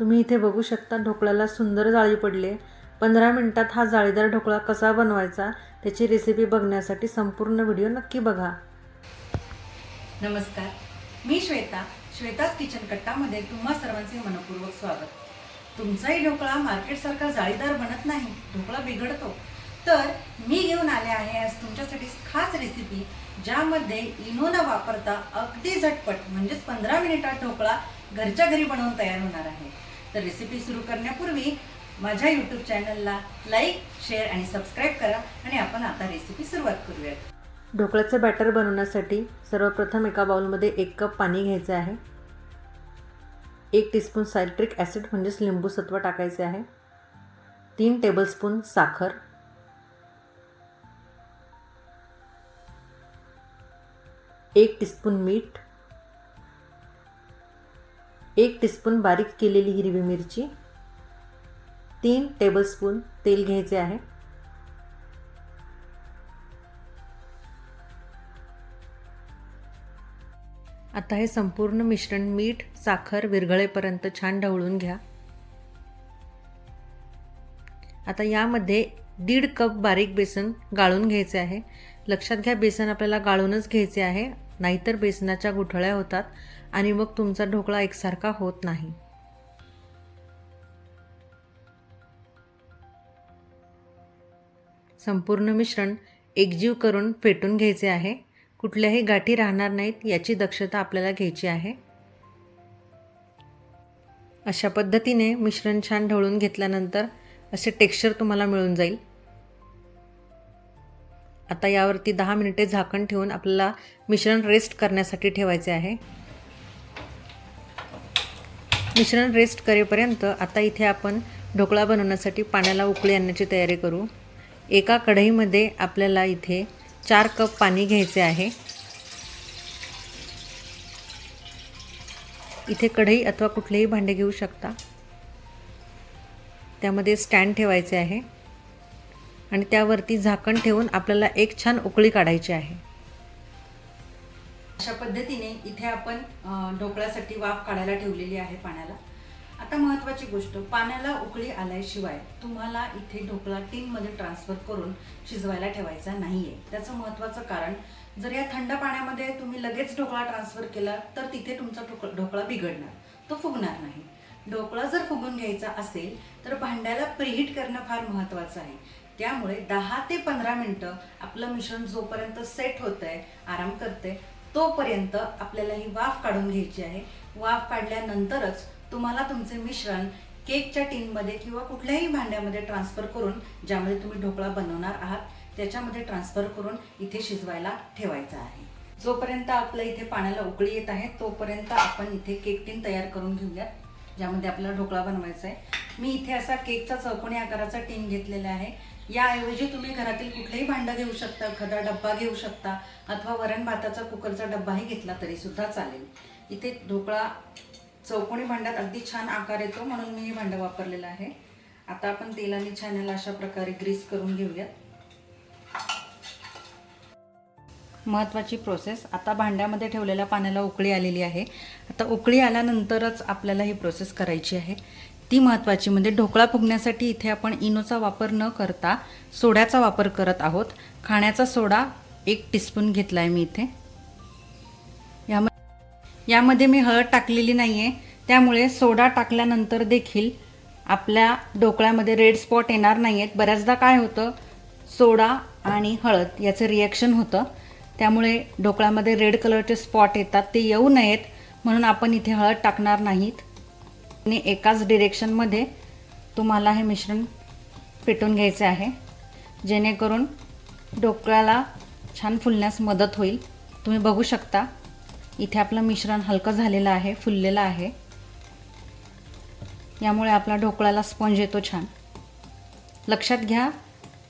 तुम्ही इथे बघू शकता ढोकळ्याला सुंदर जाळी पडली. पंधरा मिनिटात हा जाळीदार ढोकळा कसा बनवायचा त्याची रेसिपी बघण्यासाठी संपूर्ण व्हिडिओ नक्की बघा. नमस्कार. मी श्वेता श्वेताच किचन कट्टामध्ये तुम्हा सर्वांचे मनपूर्वक स्वागत. तुमचाही ढोकळा मार्केटसारखा जाळीदार बनत नाही ढोकळा बिघडतो. तर मी घेऊन आले आहे आज तुमच्यासाठी खास रेसिपी ज्यामध्ये इनो न वापरता अगदी झटपट म्हणजेच पंधरा मिनिटात ढोकळा घरच्या घरी बनवून तयार होणार आहे. तर रेसिपी सुरू करण्यापूर्वी माझ्या यूट्यूब चॅनलला लाईक शेअर आणि सबस्क्राईब करा आणि आपण आता रेसिपी सुरुवात करूयात. ढोकळ्याचं बॅटर बनवण्यासाठी सर्वप्रथम एका बाउलमध्ये एक कप पाणी घ्यायचं आहे. एक टीस्पून सायट्रिक ॲसिड म्हणजेच लिंबू सत्व टाकायचे आहे. तीन टेबलस्पून साखर. एक टीस्पून मीठ. एक टीस्पून बारीक केलेली हिरवी मिरची तीन टेबलस्पून तेल घ्यायचे आहे. आता हे संपूर्ण मिश्रण मीठ साखर विरघळेपर्यंत छान ढवळून घ्या. आता यामध्ये दीड कप बारीक बेसन गाळून घ्यायचे आहे. लक्षात घ्या बेसन आपल्याला गाळूनच घ्यायचे आहे. नाहीतर बेसनाच्या गुठळ्या होतात. आणि मग तुमचा ढोकळा एकसारखा होत नाही. संपूर्ण मिश्रण एकजीव करून फेटून घ्यायचे आहे. कुठल्याही गाठी राहणार नाहीत याची दक्षता आपल्याला घ्यायची आहे. अशा पद्धतीने मिश्रण छान ढवळून घेतल्यानंतर असे टेक्स्चर तुम्हाला मिळून जाईल. आता यावरती दहा मिनिटे झाकण ठेवून आपल्याला मिश्रण रेस्ट करण्यासाठी ठेवायचे आहे. मिश्रण रेस्ट करेपर्यंत आता इथे आपण ढोकळा बनवण्यासाठी पाण्याला उकळी आणण्याची तयारी करू. एका कढईमध्ये आपल्याला इथे चार कप पाणी घ्यायचे आहे. इथे कढई अथवा कुठलेही भांडे घेऊ शकता. त्यामध्ये स्टँड ठेवायचे आहे. आणि त्यावरती झाकण ठेवून आपल्याला एक छान उकळी काढायची आहे. अशा पद्धतीने इथे आपण ढोकळ्यासाठी वाफ काढायला ठेवलेली आहे पाण्याला. आता महत्त्वाची गोष्ट पाण्याला उकळी आल्याशिवाय तुम्हाला इथे ढोकळा टीनमध्ये ट्रान्सफर करून शिजवायला ठेवायचा नाही आहे त्याचं महत्त्वाचं कारण जर या थंड पाण्यामध्ये तुम्ही लगेच ढोकळा ट्रान्सफर केला तर तिथे तुमचा ढोकळा बिघडणार. तो फुगणार नाही. ढोकळा जर फुगून घ्यायचा असेल तर भांड्याला प्रिहीट करणं फार महत्त्वाचं आहे. त्यामुळे दहा ते पंधरा मिनटं आपलं मिश्रण जोपर्यंत सेट होत आहे आराम करते तोपर्यंत आपल्याला ही वाफ काढून घ्यायची आहे. वाफ काढल्यानंतरच तुम्हाला तुमचे मिश्रण केकच्या टीनमध्ये किंवा कुठल्याही भांड्यामध्ये ट्रान्सफर करून ज्यामध्ये तुम्ही ढोकळा बनवणार आहात त्याच्यामध्ये ट्रान्सफर करून इथे शिजवायला ठेवायचा आहे. जोपर्यंत आपल्या इथे पाण्याला उकळी येत आहे तोपर्यंत आपण इथे केक टीन तयार करून घेऊयात ज्यामध्ये आपल्याला ढोकळा बनवायचा आहे. मी इथे असा केकचा चौकोनी आकाराचा टीन घेतलेला आहे. याऐवजी तुम्ही घरातील कुठलंही भांडं घेऊ शकता एखादा डब्बा घेऊ शकता अथवा वरण भाताचा कुकरचा डब्बाही घेतला तरी सुद्धा चालेल. इथे ढोकळा चौकोनी भांड्यात अगदी छान आकार येतो म्हणून मी हे भांडं वापरलेलं आहे. आता आपण तेलाने छान याला अशा प्रकारे ग्रीस करून घेऊयात. महत्त्वाची प्रोसेस आता भांड्यामध्ये ठेवलेल्या पाण्याला उकळी आलेली आहे. आता उकळी आल्यानंतरच आपल्याला ही प्रोसेस करायची आहे. ती महत्त्वाची म्हणजे ढोकळा फुगण्यासाठी इथे आपण इनोचा वापर न करता सोड्याचा वापर करत आहोत. खाण्याचा सोडा एक टीस्पून घेतला आहे मी इथे. यामध्ये यामध्ये मी हळद टाकलेली नाही आहे त्यामुळे सोडा टाकल्यानंतर देखील आपल्या ढोकळ्यामध्ये रेड स्पॉट येणार नाही आहेत बऱ्याचदा काय होतं सोडा आणि हळद याचं रिॲक्शन होतं. त्यामुळे ढोकळ्यामध्ये रेड कलरचे स्पॉट येतात ते येऊ नयेत. म्हणून आपण इथे हळद टाकणार नाहीत. आणि एकाच डिरेक्शनमध्ये तुम्हाला हे मिश्रण पेटून घ्यायचे आहे. जेणेकरून ढोकळ्याला छान फुलण्यास मदत होईल. तुम्ही बघू शकता इथे आपलं मिश्रण हलकं झालेलं आहे फुललेलं आहे. यामुळे आपला ढोकळ्याला स्पंज येतो छान. लक्षात घ्या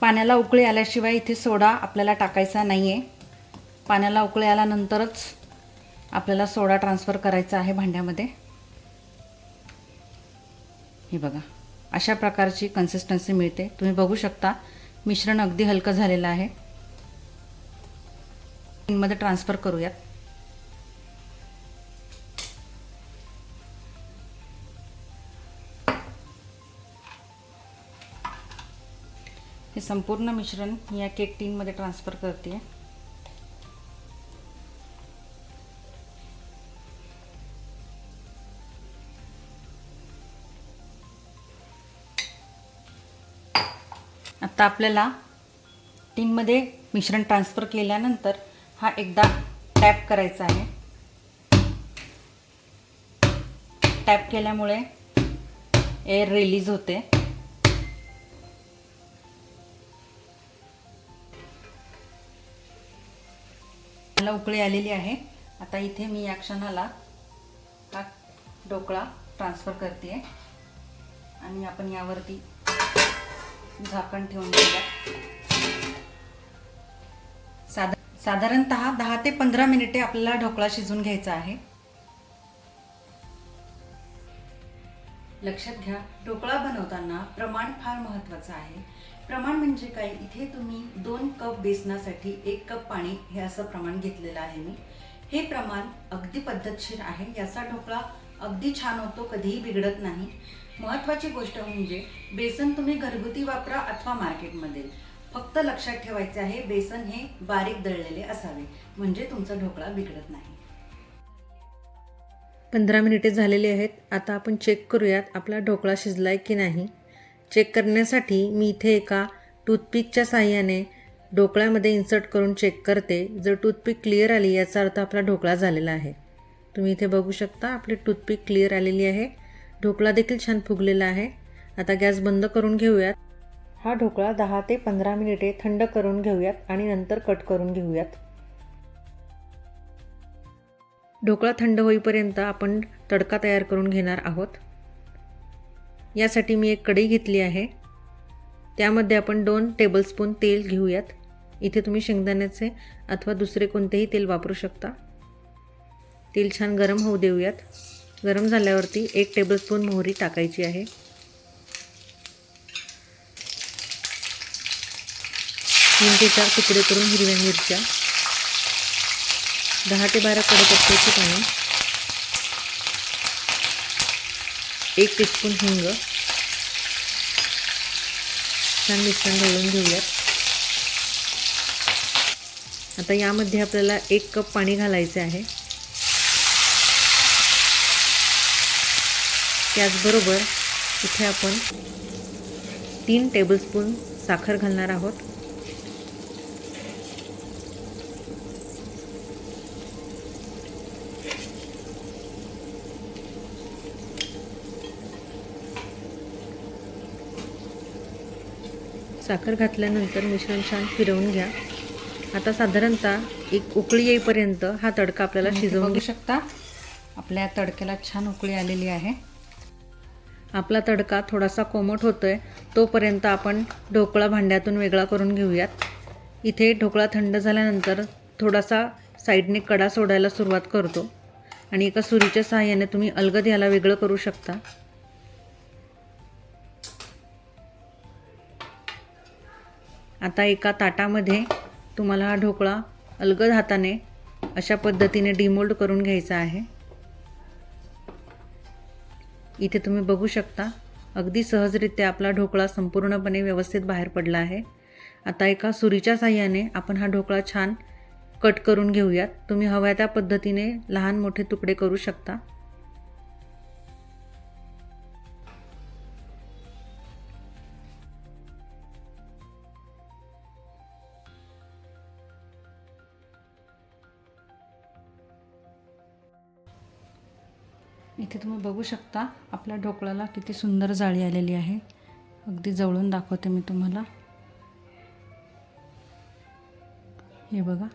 पाण्याला उकळी आल्याशिवाय इथे सोडा आपल्याला टाकायचा नाही आहे पाण्याला उकळी आल्यानंतरच आपल्याला सोडा ट्रान्सफर करायचा आहे भांड्यामध्ये. हे बघा. अशा प्रकारची कन्सिस्टन्सी मिळते. तुम्ही बघू शकता मिश्रण अगदी हलकं झालेलं आहे. मध्ये ट्रान्सफर करूयात. हे संपूर्ण मिश्रण या केक टीनमध्ये ट्रान्सफर करते आहे आता आपल्याला टीनमध्ये मिश्रण ट्रान्सफर केल्यानंतर हा एकदा टॅप करायचा आहे. टॅप केल्यामुळे एअर रिलीज होते. मला उकळी आलेली आहे. आता इथे मी या क्षणाला हा ढोकळा ट्रान्सफर करते आणि आपण यावरती झाकण ठेवून घेऊया साधा साधारणत दहा ते पंधरा मिनिटे आपल्याला ढोकळा शिजून घ्यायचा आहे. लक्षात घ्या ढोकळा बनवताना प्रमाण फार महत्त्वाचं आहे. प्रमाण म्हणजे काय? इथे तुम्ही दोन कप बेसनासाठी एक कप पाणी हे असं प्रमाण घेतलेलं आहे मी. हे प्रमाण अगदी पद्धतशीर आहे. याचा ढोकळा अगदी छान होतो कधीही बिघडत नाही. महत्त्वाची गोष्ट म्हणजे बेसन तुम्ही घरगुती वापरा अथवा मार्केटमध्ये. फक्त लक्षात ठेवायचे आहे बेसन हे बारीक दळलेले असावे. म्हणजे तुमचा ढोकळा बिघडत नाही. पंधरा मिनिटे झालेली आहेत. आता आपण चेक करूयात आपला ढोकळा शिजला आहे की नाही. चेक करण्यासाठी मी इथे एका टूथपिकच्या साह्याने ढोकळ्यामध्ये इन्सर्ट करून चेक करते. जर टूथपिक क्लिअर आली याचा अर्थ आपला ढोकळा झालेला आहे. तुम्ही इथे बघू शकता आपली टूथपिक क्लिअर आलेली आहे. ढोकळा देखील छान फुगलेला आहे. आता गॅस बंद करून घेऊयात. हा ढोकळा दहा ते पंधरा मिनिटे थंड करून घेऊयात आणि नंतर कट करून घेऊयात. ढोकळा थंड होईपर्यंत आपण तडका तयार करून घेणार आहोत. यासाठी मी एक कढई घेतली आहे. त्यामध्ये आपण दोन टेबलस्पून तेल घेऊयात. इथे तुम्ही शेंगदाण्याचे अथवा दुसरे कोणतेही तेल वापरू शकता. तेल छान गरम होऊ देऊयात. गरम झाल्यावरती एक टेबलस्पून मोहरी टाकायची आहे. तीन ते चार तुकडे करून हिरव्या मिरच्या. दहा ते बारा कडपत्त्याची पाणी एक टीस्पून हिंग. छान मिश्रण घालून घेऊयात. आता यामध्ये आपल्याला एक कप पाणी घालायचे आहे. त्याचबरोबर इथे आपण तीन टेबलस्पून साखर घालणार आहोत. साखर घातल्यानंतर मिश्रण छान फिरवून घ्या. आता साधारणतः एक उकळी येईपर्यंत हा तडका आपल्याला शिजवून घ्या. शकता. आपल्या तडक्याला छान उकळी आलेली आहे. आपला तडका थोडासा कोमट होतो आहे तोपर्यंत आपण ढोकळा भांड्यातून वेगळा करून घेऊयात. इथे ढोकळा थंड झाल्यानंतर थोडासा साईडने कडा सोडायला सुरुवात करतो. आणि एका सुरीच्या सहाय्याने तुम्ही अलगद याला वेगळं करू शकता. आता एका ताटामध्ये तुम्हाला हा ढोकळा अलगद हाताने अशा पद्धतीने डिमोल्ड करून घ्यायचा आहे. इथे तुम्ही बघू शकता. अगदी सहजरित्या आपला ढोकळा संपूर्णपणे व्यवस्थित बाहेर पडला आहे. आता एका सुरीच्या साह्याने आपण हा ढोकळा छान कट करून घेऊयात. तुम्ही हव्या त्या पद्धतीने लहान मोठे तुकडे करू शकता. इथे तुम्ही बघू शकता आपल्या ढोकळ्याला किती सुंदर जाळी आलेली आहे. अगदी जवळून दाखवते मी तुम्हाला. हे बघा.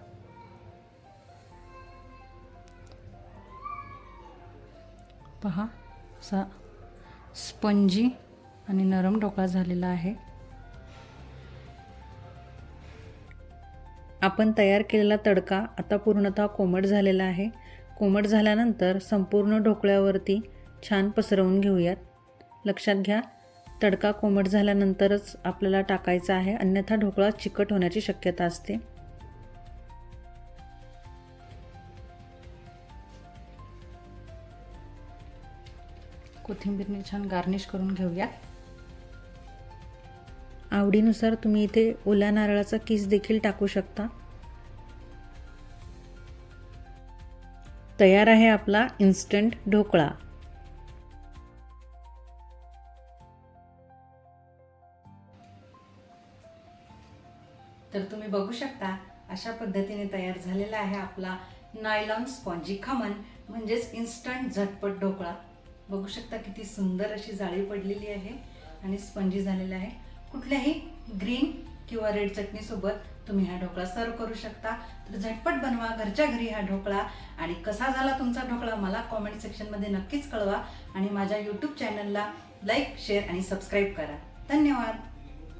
पहा असा स्पंजी आणि नरम ढोकळा झालेला आहे. आपण तयार केलेला तडका आता पूर्णतः कोमट झालेला आहे. कोमट झाल्यानंतर संपूर्ण ढोकळ्यावरती छान पसरवून घेऊयात. लक्षात घ्या तडका कोमट झाल्यानंतरच आपल्याला टाकायचा आहे अन्यथा ढोकळा चिकट होण्याची शक्यता असते. कोथिंबीरने छान गार्निश करून घेऊया आवडीनुसार तुम्ही इथे ओल्या नारळाचा किस देखील टाकू शकता. तयार आहे आपला इन्स्टंट ढोकळा. तर तुम्ही बघू शकता अशा पद्धतीने तयार झालेला आहे आपला नायलॉन स्पॉन्जी खमन म्हणजेच इन्स्टंट झटपट ढोकळा. बघू शकता किती सुंदर अशी जाळी पडलेली आहे आणि स्पंजी झालेला आहे. कुठल्याही ग्रीन किंवा रेड चटणीसोबत तुम्ही हा ढोकळा सर्व करू शकता. तर झटपट बनवा घरच्या घरी हा ढोकळा. आणि कसा झाला तुमचा ढोकळा मला कॉमेंट सेक्शनमध्ये नक्कीच कळवा. आणि माझ्या यूट्यूब चॅनलला लाईक शेअर आणि सबस्क्राईब करा. धन्यवाद.